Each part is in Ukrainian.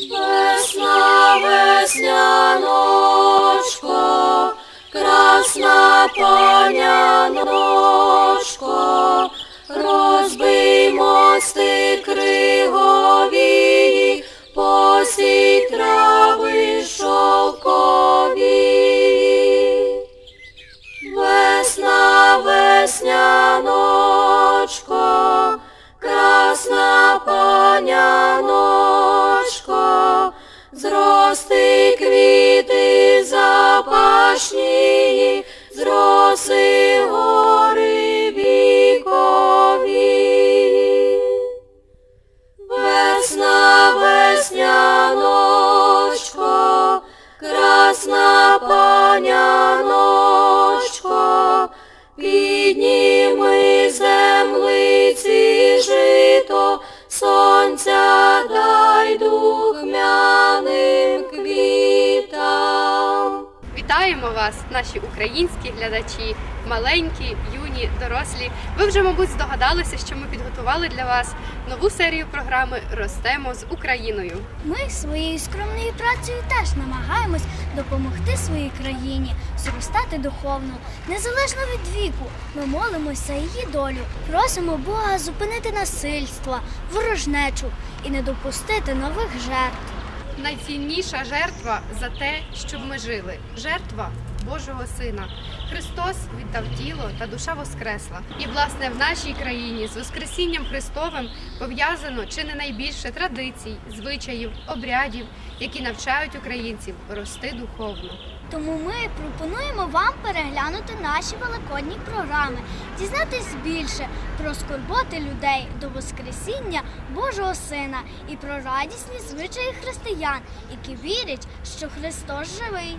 Весна, весняночко, красна паняночко, розбий мости кригові, посій трави шовкові. Весна, весняночко, красна паняночко, зрости квіти запашні, з роси гори вікові. Весна, весняночко, красна паняночко, підніми землиці жито, сонця дай духмяним квітам. Вітаємо вас, наші українські глядачі, маленькі, юні, дорослі. Ви вже, мабуть, здогадалися, що ми підготували для вас нову серію програми Ростемо з Україною. Ми своєю скромною працею теж намагаємось допомогти своїй країні зростати духовно, незалежно від віку. Ми молимося за її долю, просимо Бога зупинити насильство, ворожнечу і не допустити нових жертв. Найцінніша жертва за те, щоб ми жили. Жертва Божого Сина. Христос віддав тіло та душа воскресла. І, власне, в нашій країні з Воскресінням Христовим пов'язано чи не найбільше традицій, звичаїв, обрядів, які навчають українців рости духовно. Тому ми пропонуємо вам переглянути наші великодні програми, дізнатись більше про скорботи людей до Воскресіння Божого Сина і про радісні звичаї християн, які вірять, що Христос живий.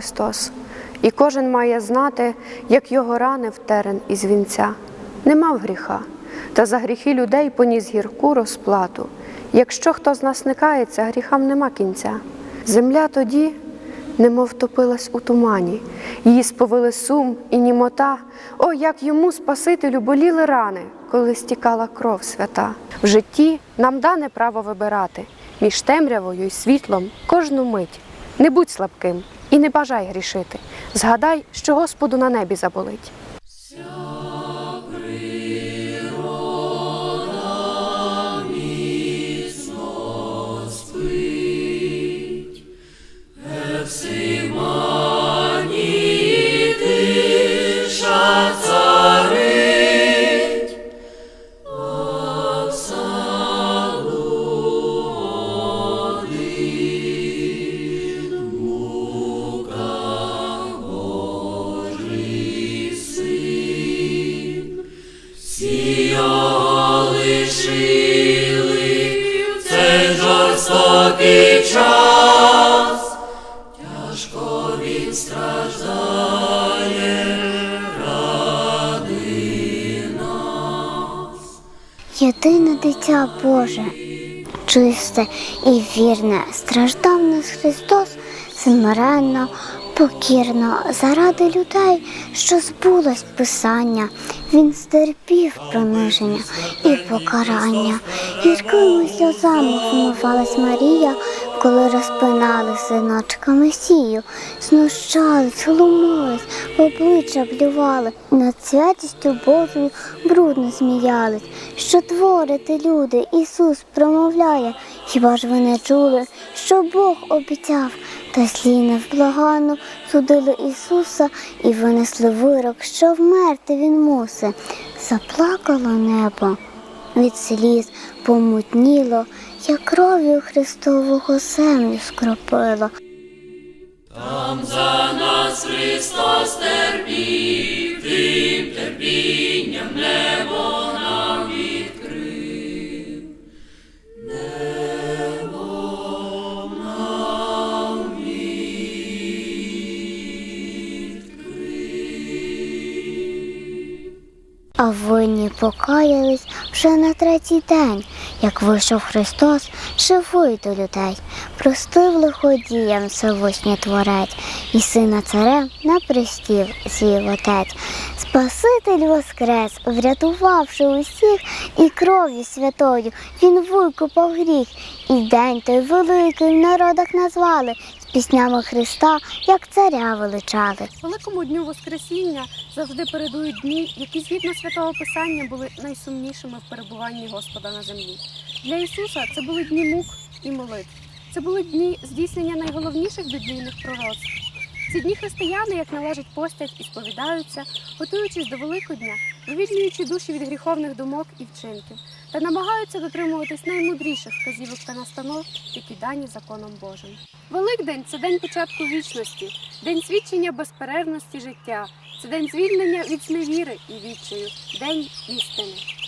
Христос, і кожен має знати, як його рани в терен із вінця. Не мав гріха, та за гріхи людей поніс гірку розплату. Якщо хто з нас не кається, гріхам нема кінця. Земля тоді, немов топилась у тумані, її сповили сум і німота. О, як йому, Спасителю, боліли рани, коли стікала кров свята. В житті нам дане право вибирати між темрявою і світлом кожну мить. Не будь слабким і не бажай грішити. Згадай, що Господу на небі заболить. Царить, Дитя Боже, чисте і вірне, страждав нас Христос смиренно, покірно, заради людей, що збулось Писання. Він стерпів приниження і покарання. Гіркими сльозами вмивалась Марія, коли розпинали синочка Месію, знущались, глумились, обличчя блювали, над святістю Божою брудно сміялись. Що творите, люди, Ісус промовляє, хіба ж ви не чули, що Бог обіцяв, та злі невблаганно судили Ісуса і винесли вирок, що вмерти Він мусить. Заплакало небо від сліз помутніло, як кров'ю Христового землю скропила. Там за нас Христос терпів, тим терпінням небо А винні покаялись вже на третій день, як вийшов Христос, живий до людей, простив лиходіям Всевишній Творець, і сина царем на престів свій отець. Спаситель воскрес, врятувавши усіх, і кров'ю святою він викупав гріх, і день той великий в народах назвали, піснями Христа, як царя величали. Великому дню Воскресіння завжди передують дні, які згідно святого Писання були найсумнішими в перебуванні Господа на землі. Для Ісуса це були дні мук і молитв. Це були дні здійснення найголовніших біблійних пророцтв. Ці дні християни, як належить постять, і сповідаються, готуючись до Великодня, вивільнюючи душі від гріховних думок і вчинків, та намагаються дотримуватись наймудріших вказівок та настанов, які дані законом Божим. Великдень це день початку вічності, день свідчення безперервності життя, це день звільнення від зневіри і відчаю, день істини.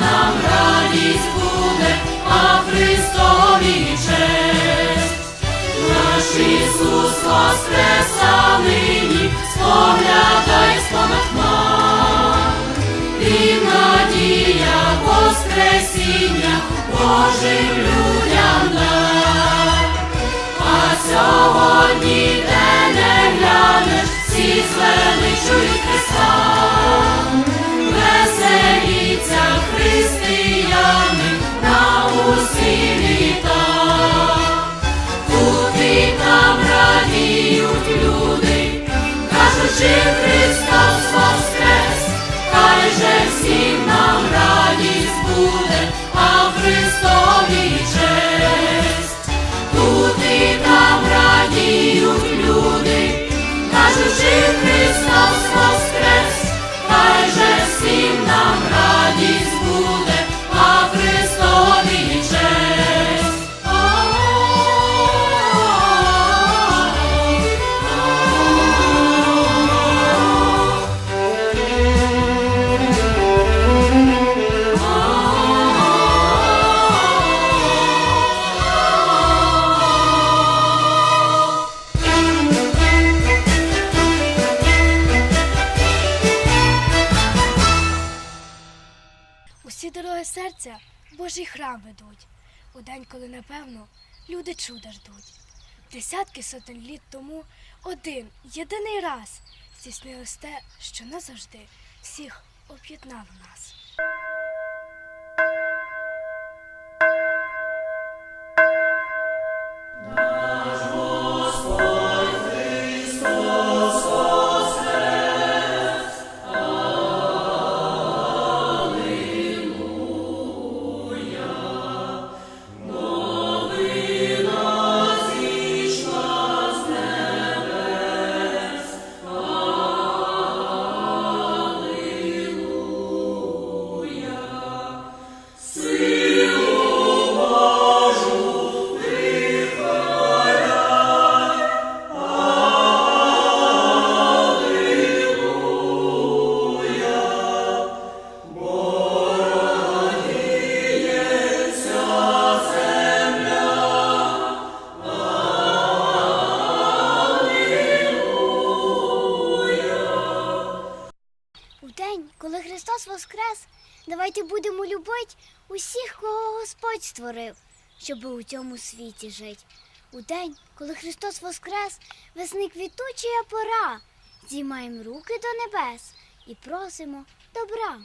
нам радість буде, а Христові честь. Наш Ісус воскреса нині, споглядай спонахна, і надія воскресіння Божим людям нам. А сьогодні де не глянеш, всі звеличують Христа. Боже, всім нам радість буде, а в Христові. люди чуда ждуть. Десятки сотень літ тому один єдиний раз здійснилось те, що назавжди всіх об'єднав нас. цьому світі жить. У день, коли Христос Воскрес, весни квітучая пора. Зіймаємо руки до небес і просимо добра.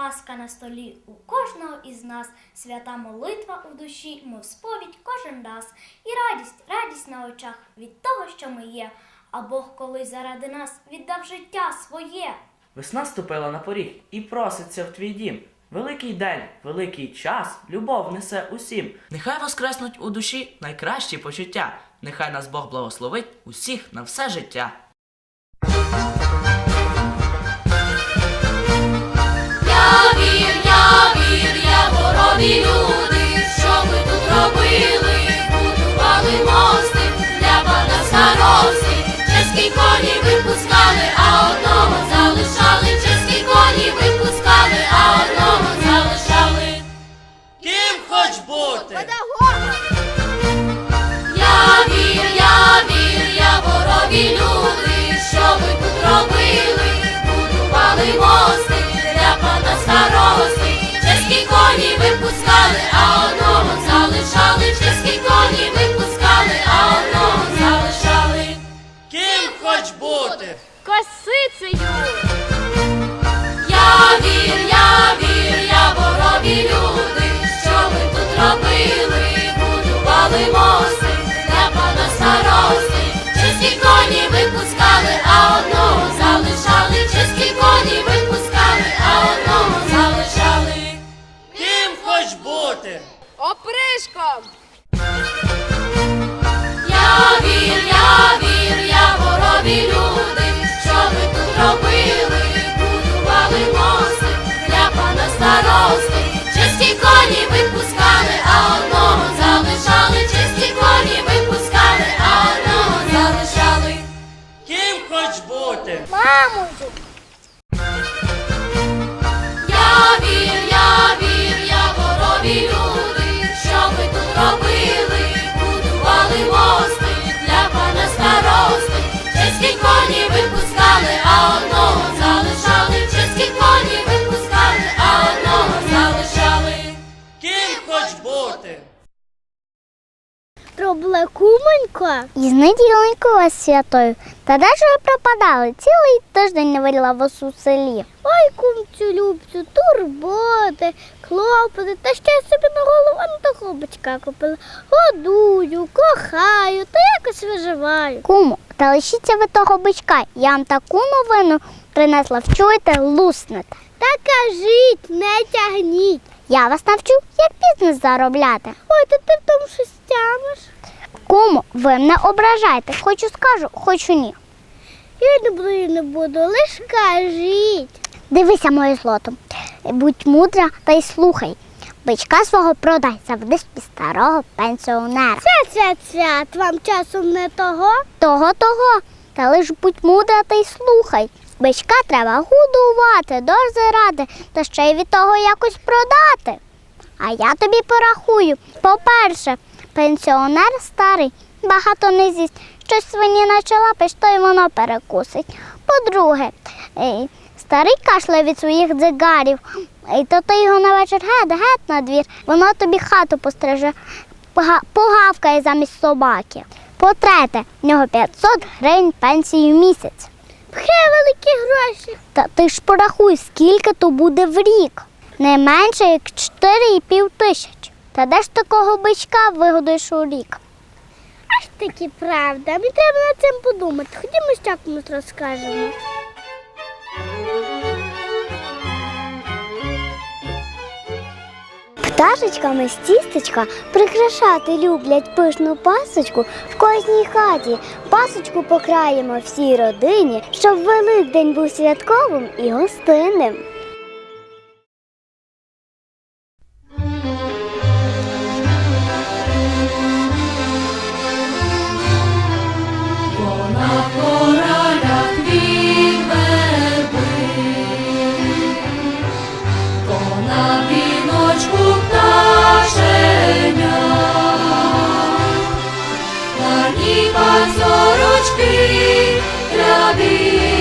Пасха на столі у кожного із нас, свята молитва у душі, мов сповідь кожен раз. І радість, радість на очах від того, що ми є. А Бог колись заради нас віддав життя своє. Весна ступила на поріг і проситься в твій дім. Великий день, великий час, любов несе усім. Нехай воскреснуть у душі найкращі почуття. Нехай нас Бог благословить усіх на все життя. Чеські коні випускали, а одного залишали, чеські коні випускали, а одного залишали. Ким хоч бути? Я вір, я вір, я ворові люди, що ви тут робили, будували мости для пана старости, чеські коні випускали, а одного залишали, чеські Хоч бути? Косицею! Я вір, я вір, я ворові люди, що ви тут робили, будували мости для пана старости, чеські коні випускали, а одного залишали, чеські коні випускали, а одного залишали. Ким хоч бути? Опришком! Я люди, що ви тут робили, будували мости для пана старости, чисті коні випускали, а одного залишали, чисті коні випускали, а одного залишали. Ким хоч бути? Мамою! Із неділенькою вас святою. Та де ж ви пропадали? Цілий тиждень не варила вас у селі. Ой, кумцю, любцю, турботи, клопоти, та ще й собі на голову на такого батька купила. Годую, кохаю, та якось виживаю. Куму, та лишіться ви того бичка. Я вам таку новину принесла, вчуєте, луснете. Та кажіть, не тягніть. Я вас навчу, як бізнес заробляти. Ой, та ти в тому щось тямиш. Куму, ви мене ображаєте. Хочу скажу, хочу ні. Я не буду і не буду, лиш кажіть. Дивися, моє злото. Будь мудра та й слухай. Бичка свого продай, заведи собі старого пенсіонера. Ця, ця, ця, вам часом не того? Того того. Та лиш будь мудра та й слухай. Бичка треба годувати, дорзи ради, та ще й від того якось продати. А я тобі порахую. По-перше, пенсіонер старий, багато не з'їсть. Щось свині началапиш, то й воно перекусить. По-друге, е, старий кашляє від своїх дзигарів, і то ти його на вечір гет-гет на двір, воно тобі хату постриже, погавкає замість собаки. По-третє, в нього 500 гривень пенсії в місяць. Пхе великі гроші. Та ти ж порахуй, скільки то буде в рік. Не менше як 4,5 тисяч. Та де ж такого бичка вигодуєш у рік? Аж таки правда. Мені треба над цим подумати. Ходімо ще комусь розкажемо. Пташечками з тістечка прикрашати люблять пишну пасочку в кожній хаті. Пасочку покраємо всій родині, щоб Великдень був святковим і гостинним. На ній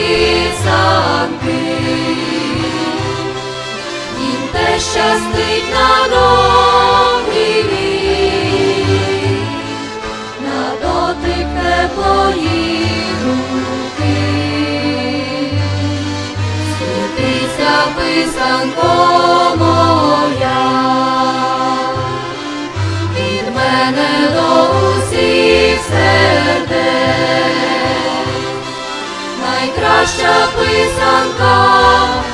писанки, те щастить на добрі, на дотик теплої руки, світися писанко моя. Найкраща писанка